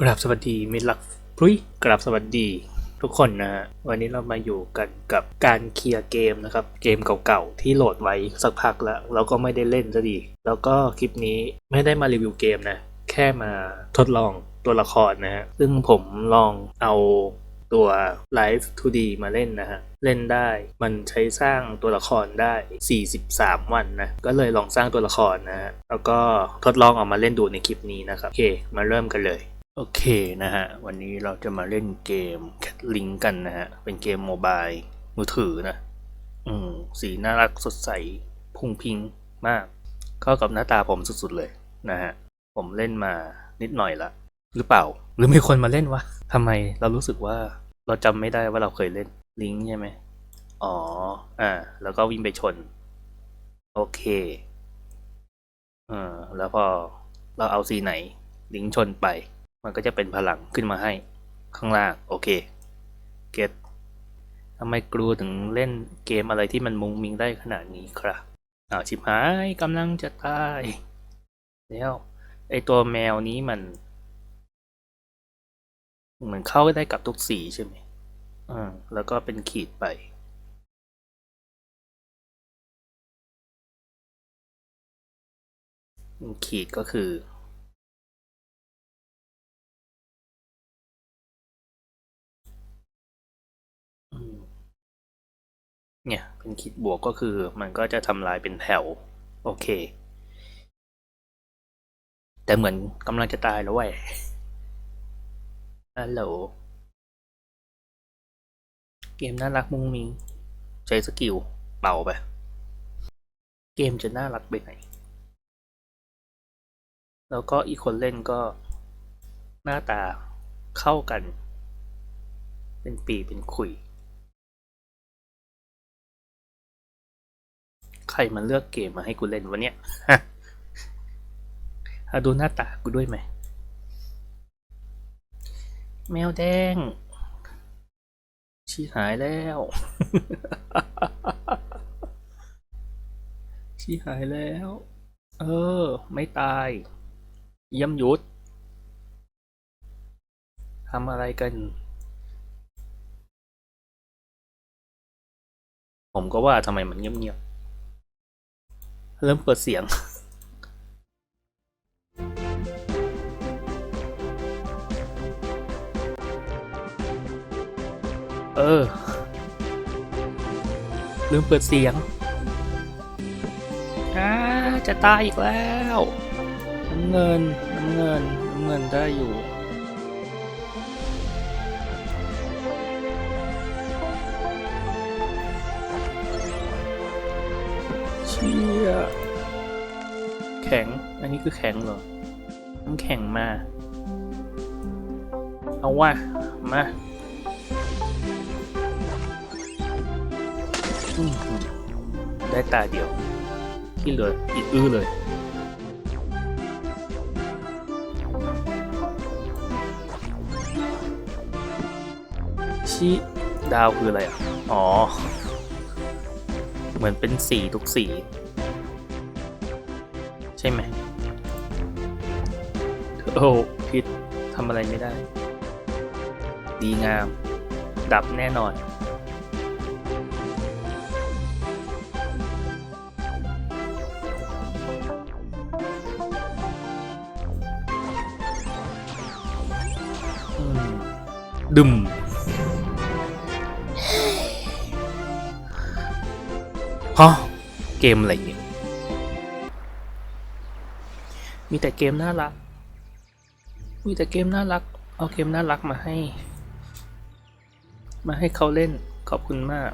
กราบสวัสดีมิลักพรุยกราบสวัสดี ทุกคนนะฮะวันนี้เรามาอยู่กันกับการเคลียร์เกมนะครับ เกมเก่าๆที่โหลดไว้สักพักแล้วเราก็ไม่ได้เล่นซะดี แล้วก็คลิปนี้ไม่ได้มารีวิวเกมนะ แค่มาทดลองตัวละครนะฮะซึ่งผมลองเอาตัว Live 2D มาเล่นนะฮะ เล่นได้มันใช้สร้างตัวละครได้ 43 วันนะ ก็เลยลองสร้างตัวละครนะฮะ แล้วก็ทดลองออกมาเล่นดูในคลิปนี้นะครับ โอเค มาเริ่มกันเลย โอเคนะฮะ วันนี้เราจะมาเล่นเกม Cat Link กันนะฮะ เป็นเกมโมบายมือถือนะ อืม สีน่ารักสดใส พุ่งพิงมาก เข้ากับหน้าตาผมสุดๆเลยนะฮะ ผมเล่นมานิดหน่อยละ หรือเปล่า หรือมีคนมาเล่นวะทำไมเรารู้สึกว่าเราจำไม่ได้ว่าเราเคยเล่นลิงใช่ไหม อ๋อ อ่า แล้วก็วิ่งไปชน โอเคอ่าแล้วพอเราเอาสีไหน ลิงชนไป มันก็จะเป็นพลังขึ้นมาให้ข้างล่าง โอเค เก็ตทำไมกรูถึงเล่นเกมอะไรที่มันมุงมิงได้ขนาดนี้ครับอ้าวชิบหายกำลังจะตาย แล้วไอตัวแมวนี้มันเหมือนเข้าได้กับทุกสีใช่ไหมอ่าแล้วก็เป็นขีดไป ขีดก็คือ เนี่ยเป็นขีดบวกก็คือมันก็จะทำลายเป็นแถวโอเค แต่เหมือนกำลังจะตายแล้วเว้ยฮัลโหลเกมน่ารักมุ้งมิงใช้สกิลเป่าไป เกมจะน่ารักไปไหน แล้วก็อีกคนเล่นก็หน้าตาเข้ากัน เป็นปีเป็นขุย รมันเลือกเกมมาให้กูเล่นวะเนี่ยฮะเอาดูหน้าตากูด้วยไหม แมวแดง ชีหายแล้ว ชีหายแล้ว เออ ไม่ตายเยี่ยมยุดทำอะไรกัน ผมก็ว่าทำไมมันเงียบๆ เริ่มเปิดเสียง เออ ลืมเปิดเสียงอ่าจะตายอีกแล้ว น้ำเงิน น้ำเงิน น้ำเงินได้อยู่ เชี่ยแข็ง อันนี้คือแข็งเหรอน้ำแข็งมา เอาว่ามาได้ตาเดียว ที่เหลืออีกอื้อเลยชิดาวคืออะไรอะ อ๋อ เหมือนเป็นสีทุกสี ใช่ไหมโอ้พิษทำอะไรไม่ได้ ดีงาม ดับแน่นอน ดึม ฮะเกมอะไรเนี่ย มีแต่เกมน่ารัก มีแต่เกมน่ารัก เอาเกมน่ารักมาให้ มาให้เขาเล่น ขอบคุณมาก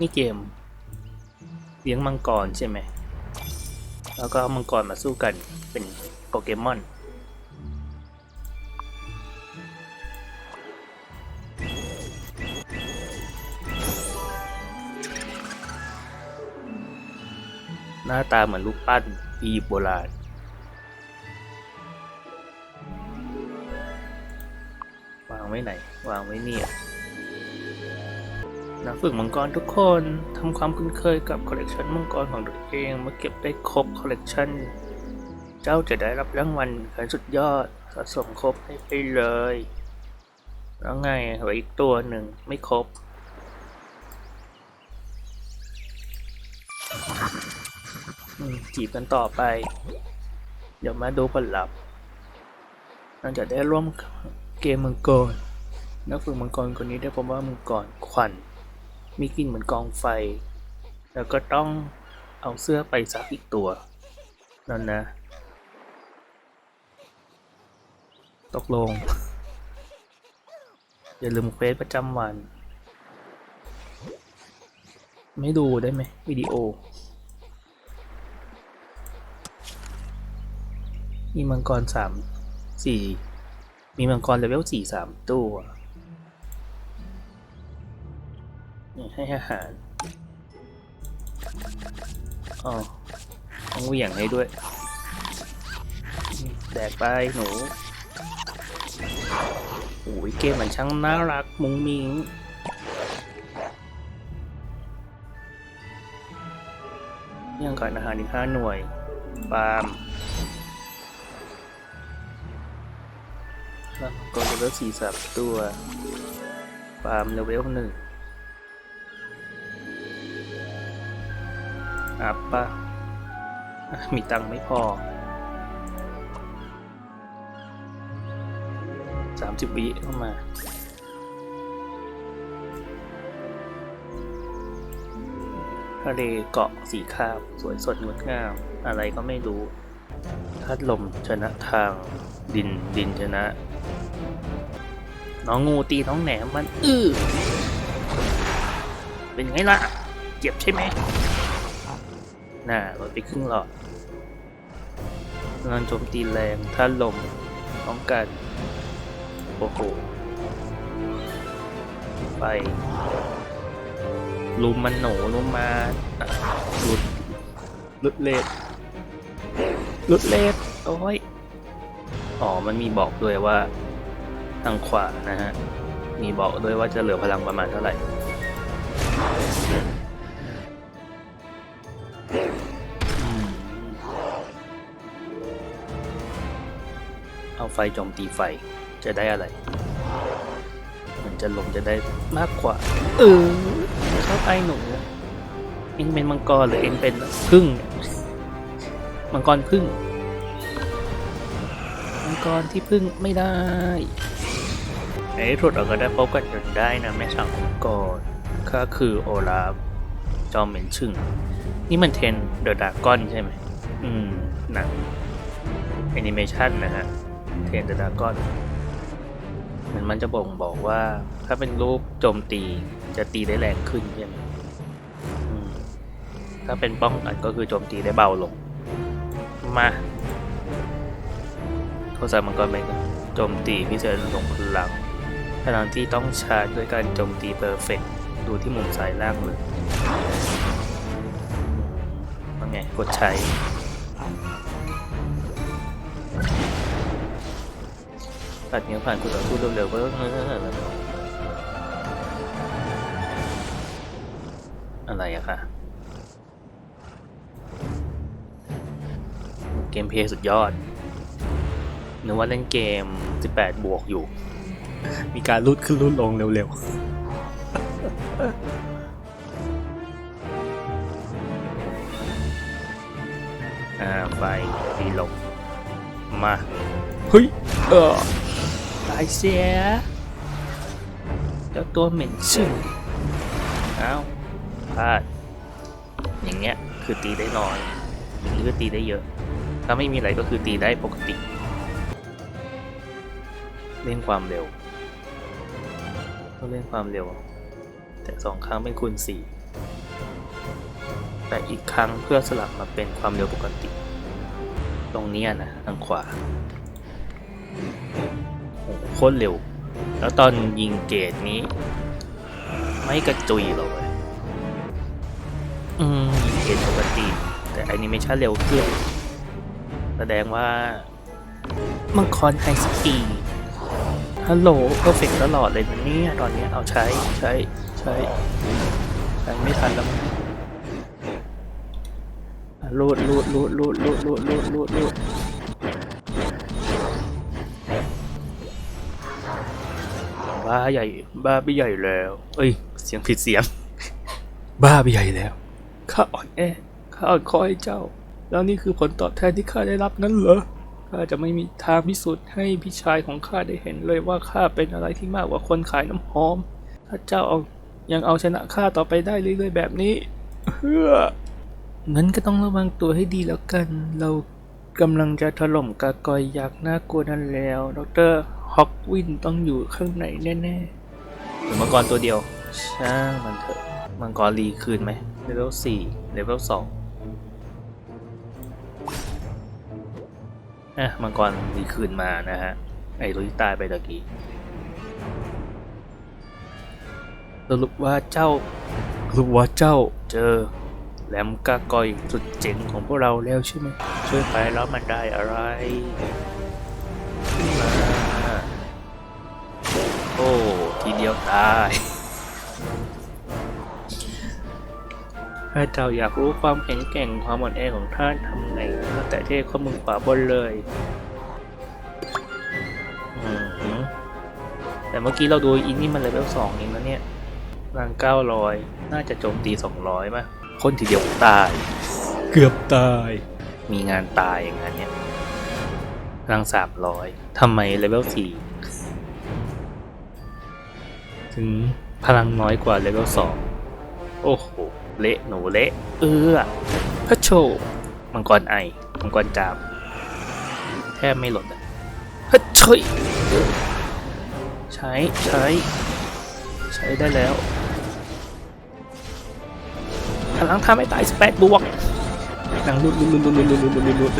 นี่เกม เลี้ยงมังกรใช่ไหม แล้วก็มังกรมาสู้กันเป็นโปเกมอน น้าตาเหมือนรูปปั้นอียิปต์โบราณวางไว้ไหน วางไว้นี่นักฝึกมังกรทุกคนทำความคุ้นเคยกับคอลเลกชันมังกรของตัวเองเมื่อเก็บได้ครบคอลเลกชันเจ้าจะได้รับรางวัลขันสุดยอดสะสมครบให้ไปเลย แล้วไงเหลืออีกตัวหนึ่งไม่ครบ จีบกันต่อไป เดี๋ยวมาดูผลลัพธ์หลังจากได้ร่วมเกมมังกรนักฝึกมังกรคนนี้ได้พบว่ามังกรควัน มีกลิ่นเหมือนกองไฟ แล้วก็ต้องเอาเสื้อไปซักอีกตัว นั่นนะ ตกลง อย่าลืมเควสประจำวัน ไม่ดูได้ไหมวิดีโอ มีมังกรสามสี่มีมังกรเลเวลสี่สามตัวให้อาหารอ๋อต้องเหวี่ยงให้ด้วย แดกไปหนูโอ้ยเกมมันช่างน่ารักมุ้งมิงยังก่อนอาหารอีกห้าหน่วย ปาล์ม ก็เลเวลสี่สามตัวฟาร์มเลเวลหนึ่งอัพปะอะมีตังค์ไม่พอสามสิบวิเข้ามาทะเลเกาะสีครามสวยสดงดงาม อะไรก็ไม่รู้ธาตุลมชนะทางดินดินชนะ น้องงูตีน้องแหนมมันอื้อเป็นไงล่ะ เจ็บใช่ไหมน่าลดไปครึ่งหลอดงานโจมตีแรงท่านลมป้องกันโอ้โหไปลุมมันหนูลุมมาอะหลุดหลุดเลดหลุดเลดโอ้ยอ๋อ มันมีบอกด้วยว่า ทางขวานะฮะ มีบอกด้วยว่าจะเหลือพลังประมาณเท่าไหร่ เอาไฟโจมตีไฟจะได้อะไร มันจะลงจะได้มากกว่า เออเข้าไปหนูเองเป็นมังกรหรือเองเป็นพึ่งมังกรพึ่งมังกรที่พึ่งไม่ได้ ในที่สุดเราก็ได้พบกันจนได้นะแม่สาวมังกรก็คือโอลาฟจอมเหม็นชึ่ง นี่มันเทนเดอะดากอนใช่ไหมอืม หนังแอนิเมชันนะฮะ เทนเดอะดากอนมันมันจะบ่งบอกว่า ถ้าเป็นรูปโจมตีจะตีได้แรงขึ้นใช่ไหมมถ้าเป็นป้องกันก็คือโจมตีได้เบาลง มาโทษสมังกรเป็นโจมตีพิเศษลงพลัง ขณะที่ต้องชาร์จด้วยการโจมตีเพอร์เฟกดูที่มุมซ้ายล่างเลยว่าไงกดใช้ปัดเนี้ยผ่านกูต่อสู้เร็วๆก็อะไรอะค่ะ เกมเพลย์สุดยอดนึกว่าเล่นเกม 18 บวกอยู่ มีการลุดขึ้นลุดลงเร็วๆ อ่าไฟดีลงมาเฮ้ยเออตายเสียเจ้าตัวเหม็นชื่ออ้าวพลาด อย่างเงี้ยคือตีได้น้อยหรือตีได้เยอะ ถ้าไม่มีอะไรก็คือตีได้ปกติเล่นความเร็ว เล่นความเร็ว แต่สองครั้งเป็นคูณสี่แต่อีกครั้งเพื่อสลับมาเป็นความเร็วปกติ ตรงนี้นะทางขวาโอ้โคตรเร็ว แล้วตอนยิงเกตนี้ ไม่กระจุยเลยอืมยิงเกตปกติ แต่แอนิเมชันเร็วขึ้น แสดงว่ามังคอนไฮสปีด ฮัลโหลเพอร์เฟกตลอดเลยนะเนี่ตอนนี้เอาใช้ใช้ใช้ใช้ไม่ทันแล้วมั้งลูดลูดลูดลูดลูดลูดลูดลูดลูดบ้าใหญ่ บ้าไปใหญ่แล้ว เอ้ย เสียงผิดเสียง บ้าไปใหญ่แล้ว ข้าอ่อนแอ ข้าอ่อนคอยเจ้า แล้วนี่คือผลตอบแทนที่ข้าได้รับนั้นเหรอ ข้าจะไม่มีทางพิสูจน์ให้พี่ชายของข้าได้เห็นเลยว่าข้าเป็นอะไรที่มากกว่าคนขายน้ำหอม ถ้าเจ้าเอายังเอาชนะข้าต่อไปได้เรื่อยๆแบบนี้เฮ้องั้นก็ต้องระวังตัวให้ดีแล้วกัน เรากำลังจะถล่มกากอยยักษ์น่ากลัวนั้นแล้ว ดรฮอกวินต้องอยู่ข้างในแน่ๆหรือมังกรตัวเดียว ช่างมันเถอะ มังกรรีคืนไหมเลเวลสี่เลเวลสอง อะมังกรรีคืนมานะฮะ ไอ้ตัวที่ตายไปตะกี้ สรุปว่าเจ้าสรุปว่าเจ้าเจอแหลมกากอยสุดเจ๋งของพวกเราแล้วใช่ไหมช่วยไปแล้วมันได้อะไรขึ้นมาโอ้ ทีเดียวตาย ถ้าเจ้าอยากรู้ความแข็งแกร่งความอ่อนแอของท่านทำไงแต่เทข้อมือขวาบนเลยอือหือแต่เมื่อกี้เราดูอินนี่มันเลเวลสองเองนะเนี่ยรังเก้าร้อยน่าจะโจมตีสองร้อยป่ะพ่นทีเดียวตาย เกือบตาย มีงานตายอย่างนั้นเนี่ยรังสามร้อยทำไมเลเวลสี่ถึงพลังน้อยกว่าเลเวลสองโอ้โห เละหนูเละ เอือพระโชมังกรไอ มังกรจาม แทบไม่หลดอะฮัชยใช้ใช้ ใช้ได้แล้วพลังทำให้ตายสเปดบวกนังลุดลุดลุดลุดลุดลุดลุดลุดลุด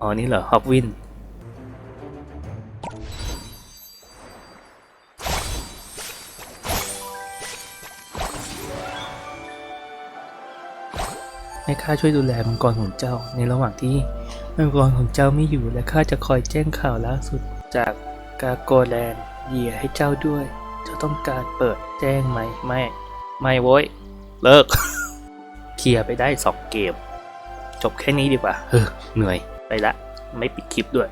อ๋อ นี่เหรอฮอบวิน ให้ข้าช่วยดูแลมังกรของเจ้า ในระหว่างที่มังกรของเจ้าไม่อยู่และข้าจะคอยแจ้งข่าวล่าสุดจากกาโกแลนด์เหยียให้เจ้าด้วย เจ้าต้องการเปิดแจ้งไหมไม่ ไม่โว้ย เลิก เคลียร์ไปได้สองเกม จบแค่นี้ดีกว่าเฮ้อเหนื่อยไปละ ไม่ปิดคลิปด้วย